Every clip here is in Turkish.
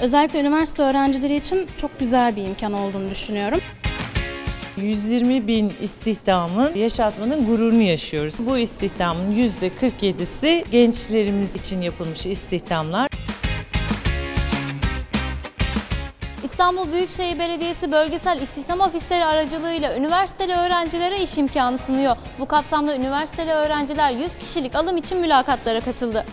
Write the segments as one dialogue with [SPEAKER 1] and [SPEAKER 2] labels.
[SPEAKER 1] Özellikle üniversite öğrencileri için çok güzel bir imkan olduğunu düşünüyorum.
[SPEAKER 2] 120 bin istihdamı yaşatmanın gururunu yaşıyoruz. Bu istihdamın %47'si gençlerimiz için yapılmış istihdamlar.
[SPEAKER 3] İstanbul Büyükşehir Belediyesi bölgesel istihdam ofisleri aracılığıyla üniversiteli öğrencilere iş imkanı sunuyor. Bu kapsamda üniversiteli öğrenciler 100 kişilik alım için mülakatlara katıldı.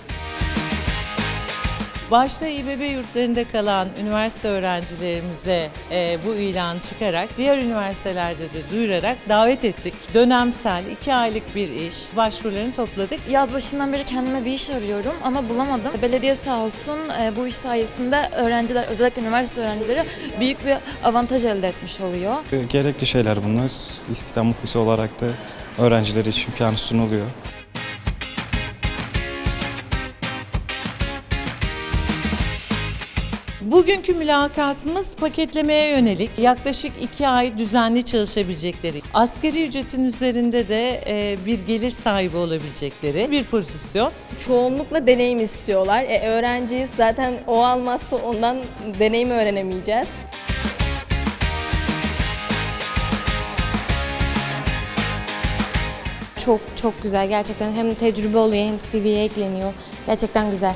[SPEAKER 2] Başta İBB yurtlarında kalan üniversite öğrencilerimize e, bu ilan çıkarak diğer üniversitelerde de duyurarak davet ettik. Dönemsel 2 aylık bir iş başvurularını topladık.
[SPEAKER 4] Yaz başından beri kendime bir iş arıyorum ama bulamadım. Belediye sağ olsun e, bu iş sayesinde öğrenciler, özellikle üniversite öğrencileri büyük bir avantaj elde etmiş oluyor.
[SPEAKER 5] Gerekli şeyler bunlar. İstihdam ofisi olarak da öğrenciler için imkanı sunuluyor.
[SPEAKER 2] Bugünkü mülakatımız paketlemeye yönelik yaklaşık 2 ay düzenli çalışabilecekleri, asgari ücretin üzerinde de e, bir gelir sahibi olabilecekleri bir pozisyon.
[SPEAKER 6] çoğunlukla deneyim istiyorlar. E, öğrenciyiz zaten o almazsa ondan deneyim öğrenemeyeceğiz.
[SPEAKER 7] Çok çok güzel gerçekten hem tecrübe oluyor hem CV'ye ekleniyor. Gerçekten güzel.